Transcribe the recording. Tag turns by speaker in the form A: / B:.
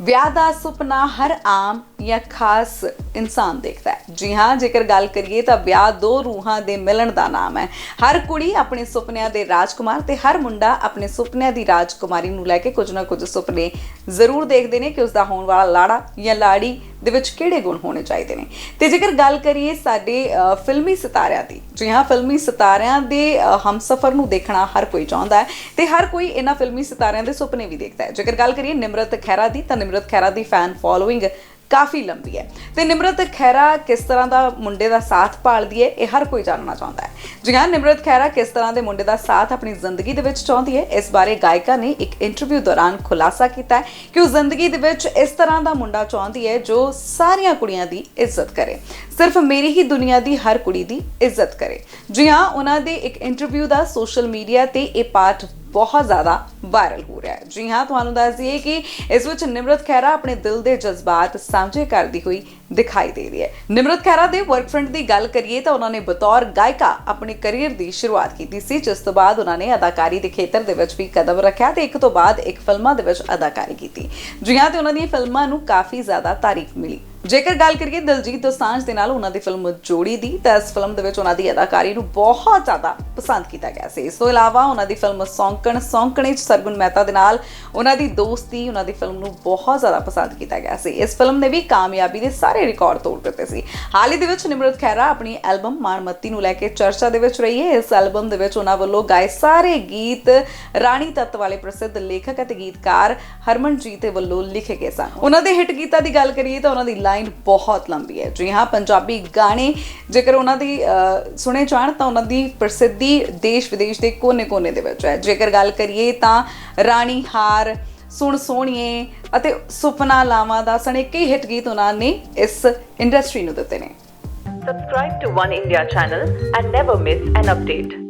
A: ਵਿਆਹ ਦਾ ਸੁਪਨਾ ਹਰ ਆਮ ਜਾਂ ਖਾਸ ਇਨਸਾਨ ਦੇਖਦਾ ਹੈ। ਜੀ ਹਾਂ, ਜੇਕਰ ਗੱਲ ਕਰੀਏ ਤਾਂ ਵਿਆਹ ਦੋ ਰੂਹਾਂ ਦੇ ਮਿਲਣ ਦਾ ਨਾਮ ਹੈ। ਹਰ ਕੁੜੀ ਆਪਣੇ ਸੁਪਨਿਆਂ ਦੇ ਰਾਜਕੁਮਾਰ ਤੇ ਹਰ ਮੁੰਡਾ ਆਪਣੇ ਸੁਪਨਿਆਂ ਦੀ ਰਾਜਕੁਮਾਰੀ ਨੂੰ ਲੈ ਕੇ ਕੁਝ ਨਾ ਕੁਝ ਸੁਪਨੇ ਜ਼ਰੂਰ ਦੇਖਦੇ ਨੇ ਕਿ ਉਸ ਦਾ ਹੋਣ ਵਾਲਾ ਲਾੜਾ ਜਾਂ ਲਾੜੀ ਦੇ ਵਿੱਚ ਕਿਹੜੇ ਗੁਣ ਹੋਣੇ ਚਾਹੀਦੇ ਨੇ? ਤੇ ਜੇਕਰ ਗੱਲ ਕਰੀਏ ਸਾਡੇ ਫਿਲਮੀ ਸਿਤਾਰਿਆਂ ਦੀ, ਜੀ ਹਾਂ, ਫਿਲਮੀ ਸਿਤਾਰਿਆਂ ਦੇ ਹਮਸਫਰ ਨੂੰ ਦੇਖਣਾ ਹਰ ਕੋਈ ਚਾਹੁੰਦਾ ਹੈ ਤੇ ਹਰ ਕੋਈ ਇਹਨਾਂ ਫਿਲਮੀ ਸਿਤਾਰਿਆਂ ਦੇ ਸੁਪਨੇ ਵੀ ਦੇਖਦਾ ਹੈ। ਜੇਕਰ ਗੱਲ ਕਰੀਏ ਨਿਮਰਤ ਖਹਿਰਾ ਦੀ, ਤਾਂ ਨਿਮਰਤ ਖਹਿਰਾ ਦੀ ਫੈਨ ਫੋਲੋਇੰਗ ਕਾਫੀ ਲੰਬੀ ਹੈ। ਤੇ ਨਿਮਰਤ ਖਹਿਰਾ ਕਿਸ ਤਰ੍ਹਾਂ ਦਾ ਮੁੰਡੇ ਦਾ ਸਾਥ ਪਾਲਦੀ ਹੈ, ਇਹ ਹਰ ਕੋਈ ਜਾਣਨਾ ਚਾਹੁੰਦਾ ਹੈ। ਜੀ ਹਾਂ, ਨਿਮਰਤ ਖਹਿਰਾ ਕਿਸ ਤਰ੍ਹਾਂ ਦੇ ਮੁੰਡੇ ਦਾ ਸਾਥ ਆਪਣੀ ਜ਼ਿੰਦਗੀ ਦੇ ਵਿੱਚ ਚਾਹੁੰਦੀ ਹੈ, ਇਸ ਬਾਰੇ ਗਾਇਕਾ ਨੇ ਇੱਕ ਇੰਟਰਵਿਊ ਦੌਰਾਨ ਖੁਲਾਸਾ ਕੀਤਾ ਹੈ ਕਿ ਉਹ ਜ਼ਿੰਦਗੀ ਦੇ ਵਿੱਚ ਇਸ ਤਰ੍ਹਾਂ ਦਾ ਮੁੰਡਾ ਚਾਹੁੰਦੀ ਹੈ ਜੋ ਸਾਰੀਆਂ ਕੁੜੀਆਂ ਦੀ ਇੱਜ਼ਤ ਕਰੇ। ਸਿਰਫ ਮੇਰੀ ਹੀ ਦੁਨੀਆ ਦੀ ਹਰ ਕੁੜੀ ਦੀ ਇੱਜ਼ਤ ਕਰੇ। ਜੀ ਹਾਂ, ਉਹਨਾਂ ਦੇ ਇੱਕ ਇੰਟਰਵਿਊ ਦਾ ਸੋਸ਼ਲ ਮੀਡੀਆ ਤੇ ਇਹ ਪਾਠ ਬਹੁਤ ਜ਼ਿਆਦਾ ਵਾਇਰਲ ਹੋ ਰਿਹਾ ਹੈ। ਜੀ ਹਾਂ, ਤੁਹਾਨੂੰ ਦੱਸ ਦਈਏ ਕਿ ਇਸ ਵਿੱਚ ਨਿਮਰਤ ਖਹਿਰਾ ਆਪਣੇ ਦਿਲ ਦੇ ਜਜ਼ਬਾਤ ਸਾਂਝੇ ਕਰਦੀ ਹੋਈ ਦਿਖਾਈ ਦੇ ਰਹੀ ਹੈ। ਨਿਮਰਤ ਖਹਿਰਾ ਦੇ ਵਰਕ ਫਰੰਟ ਦੀ ਗੱਲ ਕਰੀਏ ਤਾਂ ਉਹਨਾਂ ਨੇ ਬਤੌਰ ਗਾਇਕਾ ਆਪਣੇ ਕੈਰੀਅਰ ਦੀ ਸ਼ੁਰੂਆਤ ਕੀਤੀ ਸੀ, ਜਿਸ ਤੋਂ ਬਾਅਦ ਉਹਨਾਂ ਨੇ ਅਦਾਕਾਰੀ ਦੇ ਖੇਤਰ ਦੇ ਵਿੱਚ ਵੀ ਕਦਮ ਰੱਖਿਆ ਤੇ ਇੱਕ ਤੋਂ ਬਾਅਦ ਇੱਕ ਫਿਲਮਾਂ ਦੇ ਵਿੱਚ ਅਦਾਕਾਰੀ ਕੀਤੀ। ਜੀ ਹਾਂ, ਤੇ ਉਹਨਾਂ ਦੀਆਂ ਫਿਲਮਾਂ ਨੂੰ ਕਾਫੀ ਜ਼ਿਆਦਾ ਤਾਰੀਫ ਮਿਲੀ। ਜੇਕਰ ਗੱਲ ਕਰੀਏ ਦਿਲਜੀਤ ਦੋਸਾਂਝ ਦੇ ਨਾਲ ਉਹਨਾਂ ਦੀ ਫਿਲਮ ਜੋੜੀ ਦੀ, ਤਾਂ ਇਸ ਫਿਲਮ ਦੇ ਵਿੱਚ ਉਹਨਾਂ ਦੀ ਅਦਾਕਾਰੀ ਨੂੰ ਬਹੁਤ ਜ਼ਿਆਦਾ ਪਸੰਦ ਕੀਤਾ ਗਿਆ ਸੀ। ਇਸ ਤੋਂ ਇਲਾਵਾ ਉਹਨਾਂ ਦੀ ਫਿਲਮ ਸੌਂਕਣ, ਸੌਂਕਣੇ ਚ ਸਰਗੁਣ ਮਹਿਤਾ ਦੇ ਨਾਲ ਉਹਨਾਂ ਦੀ ਦੋਸਤੀ, ਉਹਨਾਂ ਦੀ ਫਿਲਮ ਨੂੰ ਬਹੁਤ ਜ਼ਿਆਦਾ ਪਸੰਦ ਕੀਤਾ ਗਿਆ ਸੀ। ਇਸ ਫਿਲਮ ਨੇ ਵੀ ਕਾਮਯਾਬੀ ਦੇ ਸਾਰੇ ਰਿਕਾਰਡ ਤੋੜ ਦਿੱਤੇ ਸੀ। ਹਾਲ ਹੀ ਦੇ ਵਿੱਚ ਨਿਮਰਤ ਖਹਿਰਾ ਆਪਣੀ ਐਲਬਮ ਮਾਣਮੱਤੀ ਨੂੰ ਲੈ ਕੇ ਚਰਚਾ ਦੇ ਵਿੱਚ ਰਹੀ ਹੈ। ਇਸ ਐਲਬਮ ਦੇ ਵਿੱਚ ਉਹਨਾਂ ਵੱਲੋਂ ਗਾਏ ਸਾਰੇ ਗੀਤ ਰਾਣੀ ਤੱਤ ਵਾਲੇ ਪ੍ਰਸਿੱਧ ਲੇਖਕ ਅਤੇ ਗੀਤਕਾਰ ਹਰਮਨਜੀਤ ਦੇ ਵੱਲੋਂ ਲਿਖੇ ਗਏ ਸਨ। ਉਹਨਾਂ ਦੇ ਹਿੱਟ ਗੀਤਾਂ ਦੀ ਗੱਲ ਕਰੀਏ ਤਾਂ ਉਹਨਾਂ ਦੀ ਲਾਈਨ ਬਹੁਤ ਲੰਬੀ ਹੈ। ਜੀ ਹਾਂ, ਪੰਜਾਬੀ ਗਾਣੇ ਜੇਕਰ ਉਹਨਾਂ ਦੀ ਸੁਣੇ ਜਾਣ ਤਾਂ ਉਹਨਾਂ ਦੀ ਪ੍ਰਸਿੱਧੀ ਦੇਸ਼ ਵਿਦੇਸ਼ ਦੇ ਕੋਨੇ-ਕੋਨੇ ਦੇ ਵਿੱਚ ਹੈ। ਜੇਕਰ ਗੱਲ ਕਰੀਏ ਤਾਂ ਰਾਣੀ ਹਾਰ, ਸੁਣ ਸੋਹਣੀਏ ਅਤੇ ਸੁਪਨਾ ਲਾਵਾਂ ਦਾ ਸਣੇ ਕਈ ਹਿੱਟ ਗੀਤ ਉਹਨਾਂ ਨੇ ਇਸ ਇੰਡਸਟਰੀ ਨੂੰ ਦਿੱਤੇ ਨੇ।
B: Subscribe to One India channel and never miss an update.